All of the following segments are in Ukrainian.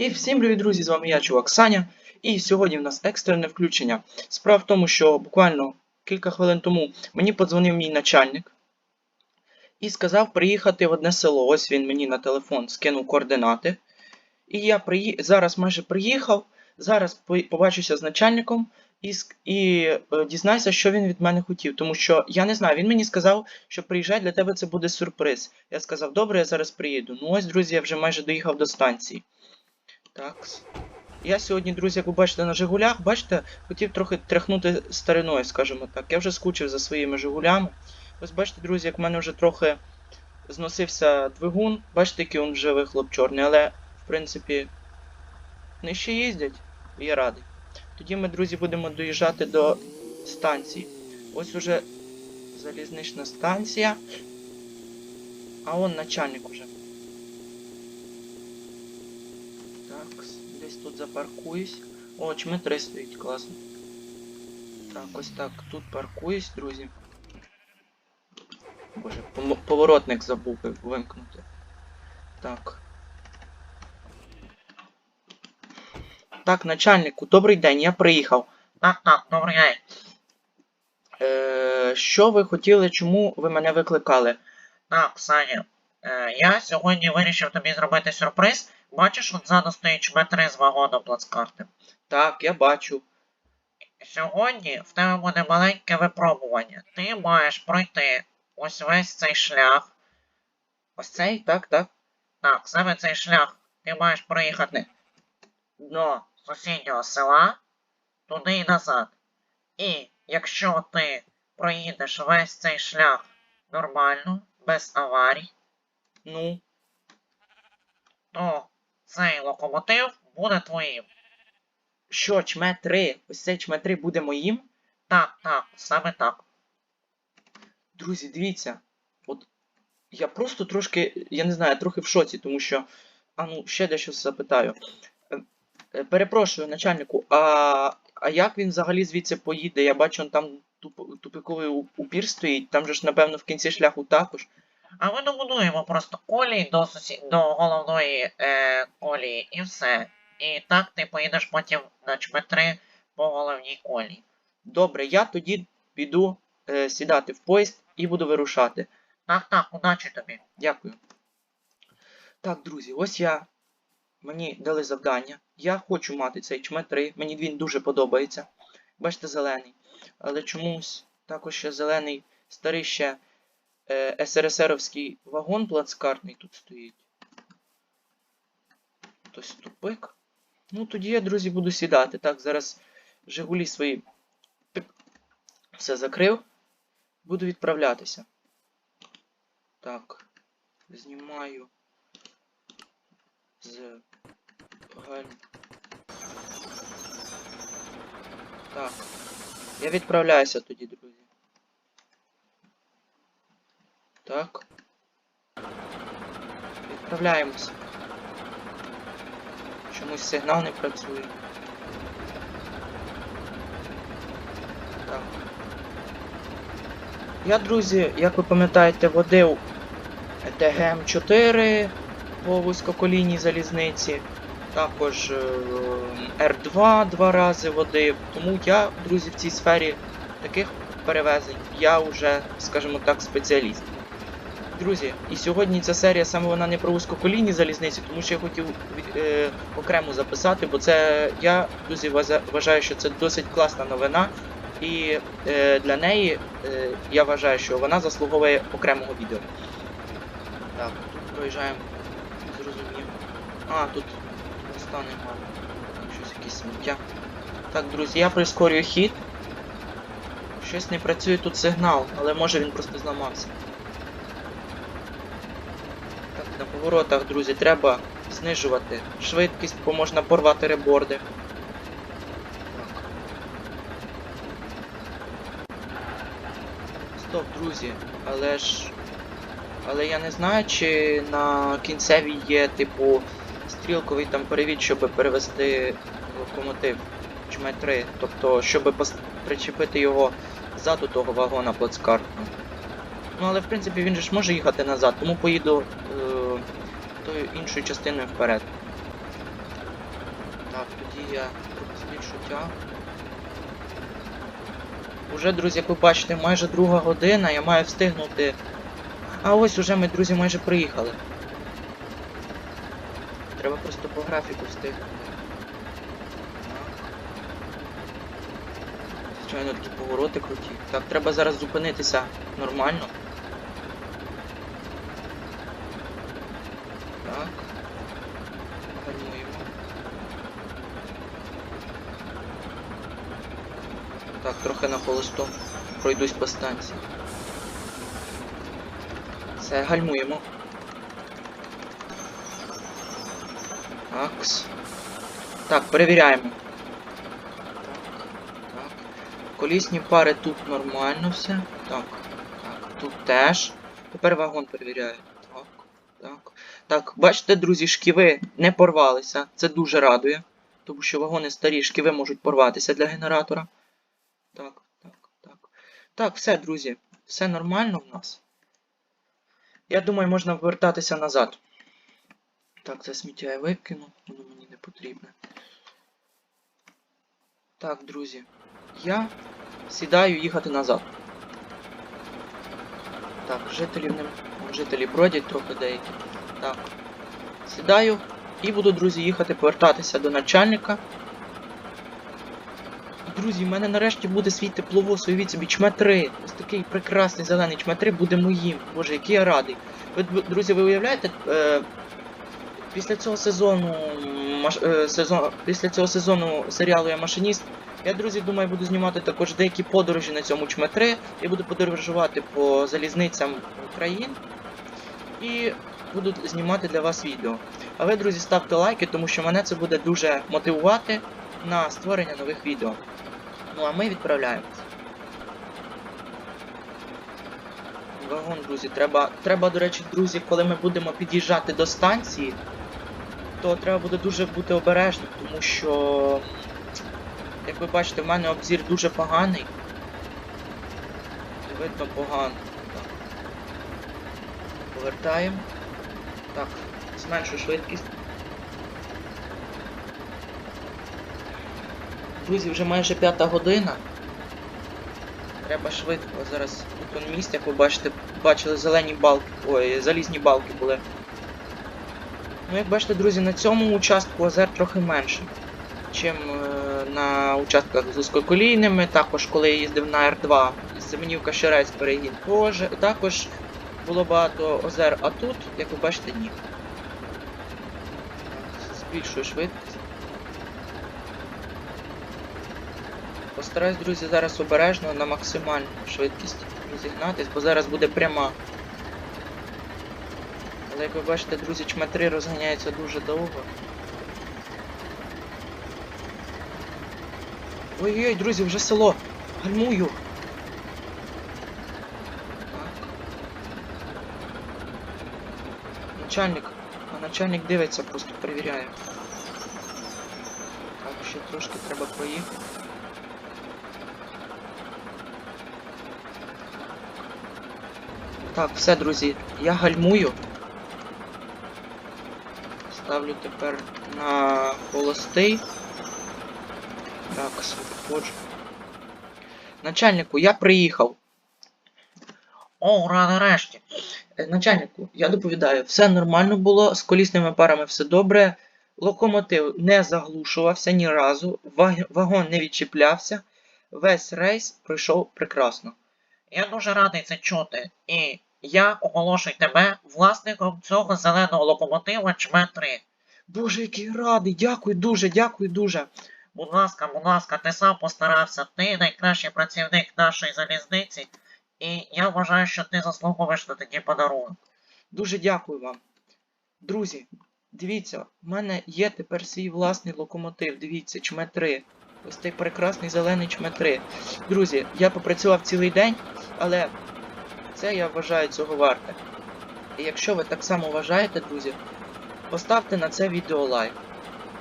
І всім привіт, друзі! З вами я, чувак Саня. І сьогодні в нас екстрене включення. Справа в тому, що буквально кілька хвилин тому мені подзвонив мій начальник і сказав приїхати в одне село. Ось він мені на телефон скинув координати. І я приї... зараз майже приїхав. Зараз побачуся з начальником і, і е, дізнаюся, що він від мене хотів. Тому що я не знаю, він мені сказав, що приїжджай, для тебе це буде сюрприз. Я сказав, добре, я зараз приїду. Ну ось, друзі, я вже майже доїхав до станції. Так. Я сьогодні, друзі, як ви бачите, на Жигулях, бачите, хотів трохи тряхнути стариною, скажімо так. Я вже скучив за своїми Жигулями. Ось бачите, друзі, як в мене вже трохи зносився двигун. Бачите, який він вже вихлоп чорний, але, в принципі, вони ще їздять, я радий. Тоді ми, друзі, будемо доїжджати до станції. Ось уже залізнична станція. А он начальник уже. Так, десь тут запаркуюсь. О, чми стоїть, класно. Так, ось так, тут паркуюсь, друзі. Боже, поворотник забув вимкнути. Так. Так, начальнику, добрий день, я приїхав. Так, так, добрий день. Е, що ви хотіли, чому ви мене викликали? Так, Саня, е, я сьогодні вирішив тобі зробити сюрприз. Бачиш, от ззаду стоїть чметри з вагоном плацкарти. Так, я бачу. Сьогодні в тебе буде маленьке випробування. Ти маєш пройти ось весь цей шлях. Ось цей, так, так. Так, саме цей шлях ти маєш проїхати до сусіднього села, туди і назад. І якщо ти проїдеш весь цей шлях нормально, без аварій, Ну, то цей локомотив буде твоїм. що, чме 3? Ось цей чме 3 буде моїм? Так, так, саме так. Друзі, дивіться. От я просто трошки, я не знаю, трохи в шоці, тому що. А ну, ще дещо запитаю. Е, е, Перепрошую, начальнику, а, а як він взагалі звідси поїде? Я бачу, там туп, тупиковий упір стоїть, там же ж, напевно, в кінці шляху також. А ми добудуємо просто колії до сусі... до головної е, колії і все. І так ти поїдеш потім на чметри по головній колії. Добре, я тоді піду е, сідати в поїзд і буду вирушати. Так, так, удачі тобі. Дякую. Так, друзі, ось я. Мені дали завдання. Я хочу мати цей чме 3. Мені він дуже подобається. Бачите, зелений. Але чомусь також ще зелений старий ще СРСРовський вагон плацкартний тут стоїть. Ось тупик. Ну, тоді я, друзі, буду сідати. Так, зараз Жигулі свої все закрив. Буду відправлятися. Так. Знімаю з галь. Так. Я відправляюся тоді, друзі. Так. Відправляємося. Чомусь сигнал не працює. Так. Я, друзі, як ви пам'ятаєте, водив ТГМ-4 по вузькоколійній залізниці. Також е, Р2 два рази водив. Тому я, друзі, в цій сфері таких перевезень я вже, скажімо так, спеціаліст. Друзі, і сьогодні ця серія саме вона не про вузькоколійні залізниці, тому що я хотів е, окремо записати, бо це я, друзі, вважаю, що це досить класна новина. І е, для неї е, я вважаю, що вона заслуговує окремого відео. Так, тут проїжджаємо. Зрозумів. А, тут моста. Щось якесь сміття. Так, друзі, я прискорюю хід. Щось не працює тут сигнал, але може він просто зламався. На поворотах, друзі, треба знижувати швидкість, бо можна порвати реборди. Стоп, друзі, але ж. Але я не знаю, чи на кінцевій є, типу, стрілковий там перевід, щоб перевести локомотив чме 3. Тобто, щоб причепити його ззаду того вагона плацкартного. Ну, але в принципі він же ж може їхати назад, тому поїду е, тою іншою частиною вперед. Так, тоді я збільшу тяг. Уже, друзі, як ви бачите, майже друга година, я маю встигнути. А ось уже ми, друзі, майже приїхали. Треба просто по графіку встигнути. Звичайно, такі повороти круті. Так, треба зараз зупинитися нормально. Так. Гальмуємо. Так, трохи на холосту. Пройдусь по станції. Все, гальмуємо. Такс. Так, перевіряємо. Так, так. Колісні пари тут нормально все. Так, так, тут теж. Тепер вагон перевіряю. Так, так. Так, бачите, друзі, шківи не порвалися. Це дуже радує. Тому що вагони старі, шківи можуть порватися для генератора. Так, так, так. Так, все, друзі. Все нормально в нас. Я думаю, можна повертатися назад. Так, це сміття я викину, воно мені не потрібне. Так, друзі. Я сідаю їхати назад. Так, жителів не... Жителі бродять трохи деякі. Так. Сідаю і буду, друзі, їхати повертатися до начальника. Друзі, в мене нарешті буде свій тепловоз, уявіть собі, чме 3. Ось такий прекрасний зелений чме 3 буде моїм. Боже, який я радий. Ви, друзі, ви уявляєте, е, після цього сезону маш, е, сезон, після цього сезону серіалу Я машиніст, я, друзі, думаю, буду знімати також деякі подорожі на цьому чме 3. Я буду подорожувати по залізницям країн і буду знімати для вас відео. А ви, друзі, ставте лайки, тому що мене це буде дуже мотивувати на створення нових відео. Ну а ми відправляємось. Вагон, друзі, треба, треба, до речі, друзі, коли ми будемо під'їжджати до станції, то треба буде дуже бути обережним, тому що, як ви бачите, в мене обзір дуже поганий. Видно погано. Повертаємо. Так, зменшу швидкість. Друзі, вже майже п'ята година. Треба швидко. Зараз місць, як ви бачите, бачили зелені балки. Ой, залізні балки були. Ну, як бачите, друзі, на цьому участку озер трохи менше, чим е, на участках з узкоколійними. Також коли я їздив на Р2 Семенівка Ширець перегін, також було багато озер, а тут, як ви бачите, ні. Збільшую швидкість. Постараюсь, друзі, зараз обережно на максимальну швидкість розігнатись, бо зараз буде пряма. Але як ви бачите, друзі, чметри розганяються дуже довго. Ой-ой, друзі, вже село! Гальмую! Начальник. А начальник дивиться, просто перевіряє. Так, ще трошки треба проїхати. Так, все, друзі, я гальмую. Ставлю тепер на холостий. Так, виходжу. Начальнику, я приїхав. О, ура, нарешті. Е, Начальнику, я доповідаю, все нормально було, з колісними парами все добре. Локомотив не заглушувався ні разу, вагон не відчіплявся. Весь рейс пройшов прекрасно. Я дуже радий це чути. І я оголошую тебе власником цього зеленого локомотива чме 3. Боже, який радий! Дякую дуже, дякую дуже. Будь ласка, будь ласка, ти сам постарався. Ти найкращий працівник нашої залізниці. І я вважаю, що ти заслуговуєш на такий подарунок. Дуже дякую вам. Друзі, дивіться, в мене є тепер свій власний локомотив. Дивіться, чме 3. Ось цей прекрасний зелений чме 3. Друзі, я попрацював цілий день, але це я вважаю цього варте. І якщо ви так само вважаєте, друзі, поставте на це відео лайк.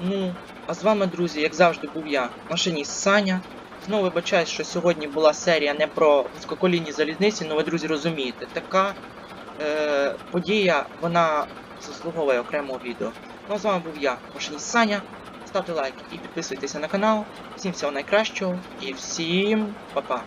Ну, а з вами, друзі, як завжди, був я, машиніст Саня. Знову вибачаюсь, що сьогодні була серія не про вузькоколійні залізниці, але ви, друзі, розумієте, така е, подія, вона заслуговує окремого відео. Ну а з вами був я, машиніст Саня. Ставте лайк і підписуйтеся на канал. Всім всього найкращого і всім па-па.